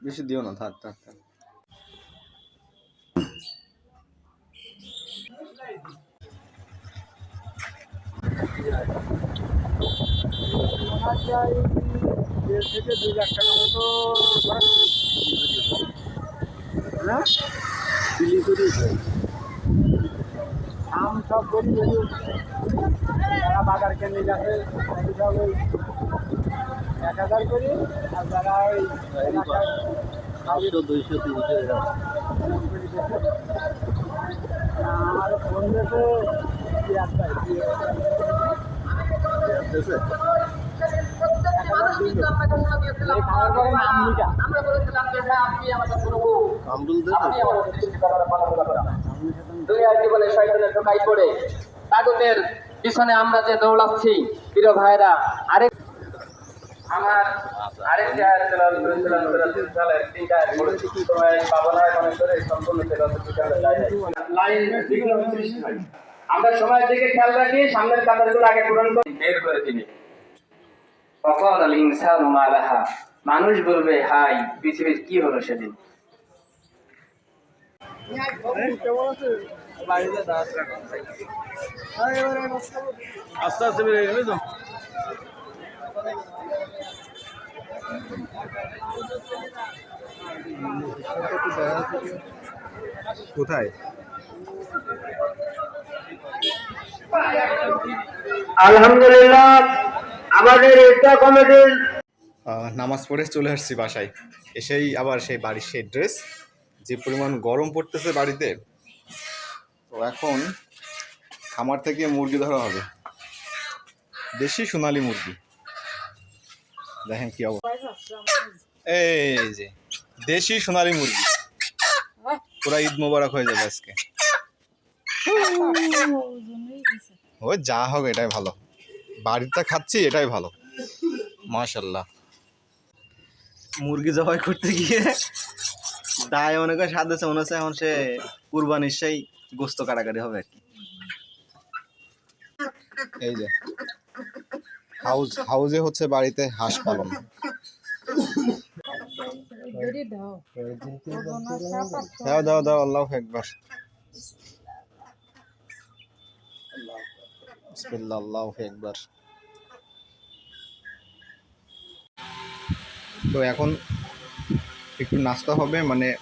বেশি দিও না, থাক থাক থাক। দেড় থেকে টাকা মতো হ্যাঁ আম বাজার কেন্দ্রে ওই এক হাজার করি আর যারা ওই পাঁচশো দুইশো তিনশো এরকম। ফোন দেশে পিছনে আমরা যে দৌড়াচ্ছি প্রিয় ভাইরা আরেক আমার আরেকটি আয়াত তেলাওয়াত তিনটা সময় পাবো না করে সম্পূর্ণ লাইন আমরা সময়ের দিকে খেয়াল রাখি সামনের কাতারগুলো আগে পূরণ করি। বের করে তিনি ফকাল আল ইনসানু মানুষ বলবে হাই পৃথিবীর কি হলো সেদিন? আস্তে আস্তে বেরিয়ে তো? কোথায়? আলহামদুলিল্লাহ আমাদের ইফতার কমিটির আহ, নামাজ পড়ে চলে আসছি বাসায়। এসেই আবার সেই বাড়ির সেই ড্রেস যে পরিমাণ গরম পড়তেছে বাড়িতে। তো এখন খামার থেকে মুরগি ধরা হবে। দেশি সোনালি মুরগি। দেখেন কি অবস্থা। এই যে দেশি সোনালি মুরগি। পুরা ঈদ মোবারক হয়ে যাবে আজকে। ও যা হোক এটাই ভালো। বাড়িতে খাচ্ছি এটাই ভালো। মাশাল্লাহ মুরগি জবাই করতে গিয়ে দায় মনে করে সাথে মনে হচ্ছে এখন সে কুরবানির সেই গোস্ত কাটাকাটি হবে আর কি। এই যে হাউস হাউসে হচ্ছে বাড়িতে হাঁস পালন। দাও। দাও দাও আল্লাহ একবার আল্লাহ একবার তো এখন একটু নাস্তা হবে মানে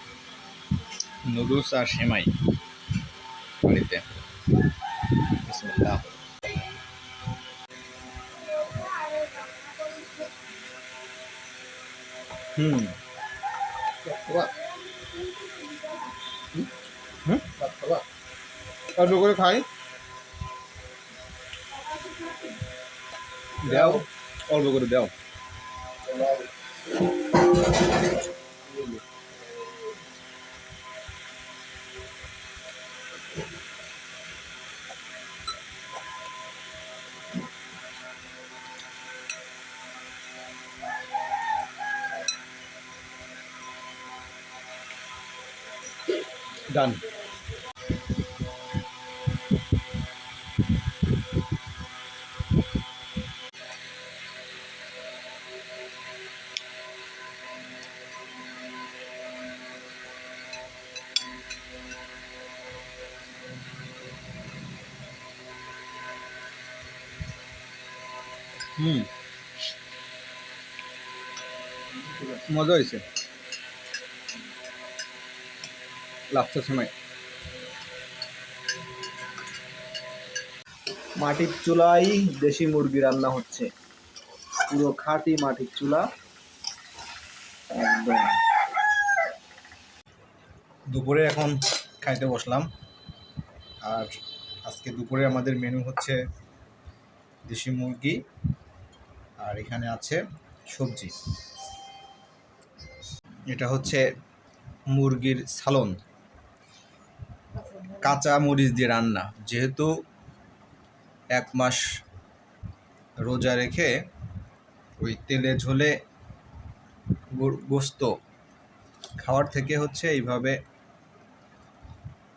নুডলস আর সেমাই বাড়িতে। বিসমিল্লাহ। হুম। হুম? অল্প করে খাই। দাও অল্প করে দাও। ডান হুম। মজা হয়েছে। লাস্টের সময়। মাটির চুলাই দেশি মুরগি রান্না হচ্ছে। পুরো খাঁটি মাটির চুলা। একদম। দুপুরে এখন খাইতে বসলাম। আর আজকে দুপুরে আমাদের মেনু হচ্ছে দেশি মুরগি। আর এখানে আছে সবজি। এটা হচ্ছে মুরগির সালন। কাঁচা মরিচ দিয়ে রান্না। যেহেতু এক মাস রোজা রেখে ওই তেলে ঝোলে গোস্ত খাওয়ার থেকে হচ্ছে এইভাবে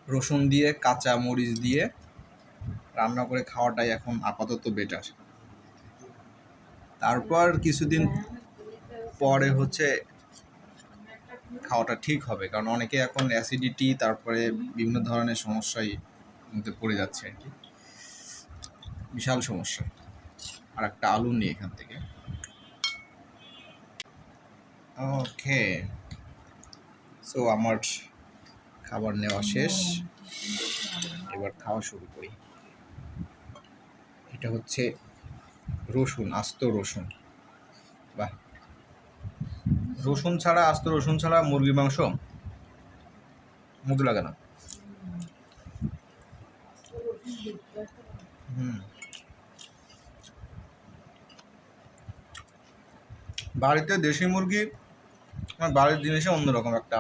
রসুন দিয়ে, কাঁচা মরিচ দিয়ে রান্না করে খাওয়াটাই এখন আপাতত বেটার তারপর কিছুদিন পরে হচ্ছে খাওয়াটা ঠিক হবে। কারণ অনেকে এখন অ্যাসিডিটি তারপরে বিভিন্ন ধরনের সমস্যায় মধ্যে পড়ে যাচ্ছে আর কি। বিশাল সমস্যা। আর একটা আলু নিই এখান থেকে। ওকে সো আমার খাবার নেওয়া শেষ। এবার খাওয়া শুরু করি। এটা হচ্ছে রসুন, আস্ত রসুন। বাহ! রসুন ছাড়া, আস্ত রসুন ছাড়া মুরগির মাংস মধু লাগে না। হুম। বাড়িতে দেশি মুরগি, আমার বাড়ির জিনিসে অন্যরকম একটা।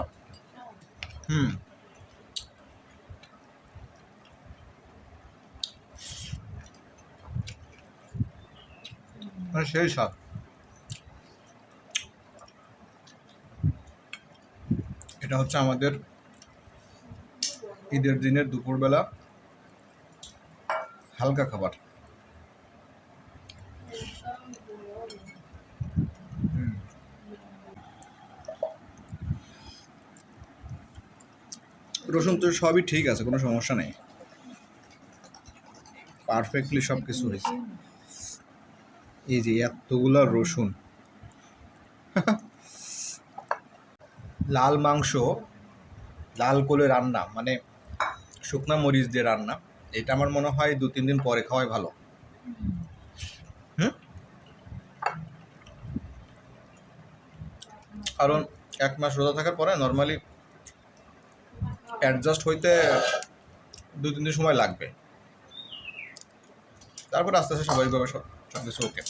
হুম। মানে সেই স্বাদ। এটা হচ্ছে আমাদের ঈদের দিনের দুপুরবেলা হালকা খাবার। রসুন তো সবই ঠিক আছে, কোনো সমস্যা নেই। পারফেক্টলি সব কিছু হয়েছে। এই যে এতগুলা রসুন। লাল মাংস, লাল করে রান্না মানে শুকনা মরিচ দিয়ে রান্না, এটা আমার মনে হয় দু, তিন দিন পরে খাওয়াই ভালো। হুম? কারণ এক মাস রোজা থাকার পরে নর্মালি অ্যাডজাস্ট হইতে দু, তিন দিন সময় লাগবে। তারপর আস্তে আস্তে স্বাভাবিকভাবে সব সব কিছু ওকে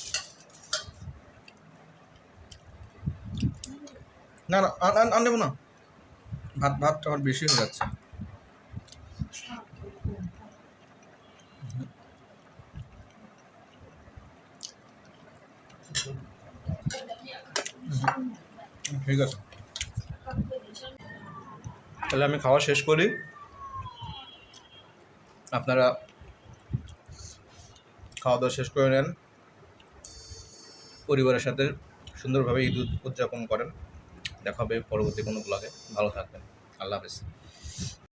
না না আন নেব না। ভাত, ভাতটা আমার বেশি হয়ে যাচ্ছে। ঠিক আছে তাহলে আমি খাওয়া শেষ করি। আপনারা খাওয়া দাওয়া শেষ করে নেন। পরিবারের সাথে সুন্দরভাবে ঈদ উদ- উদযাপন করেন। দেখা হবে পরবর্তী কোনো ব্লগে ভালো থাকবেন। আল্লাহ হাফেজ।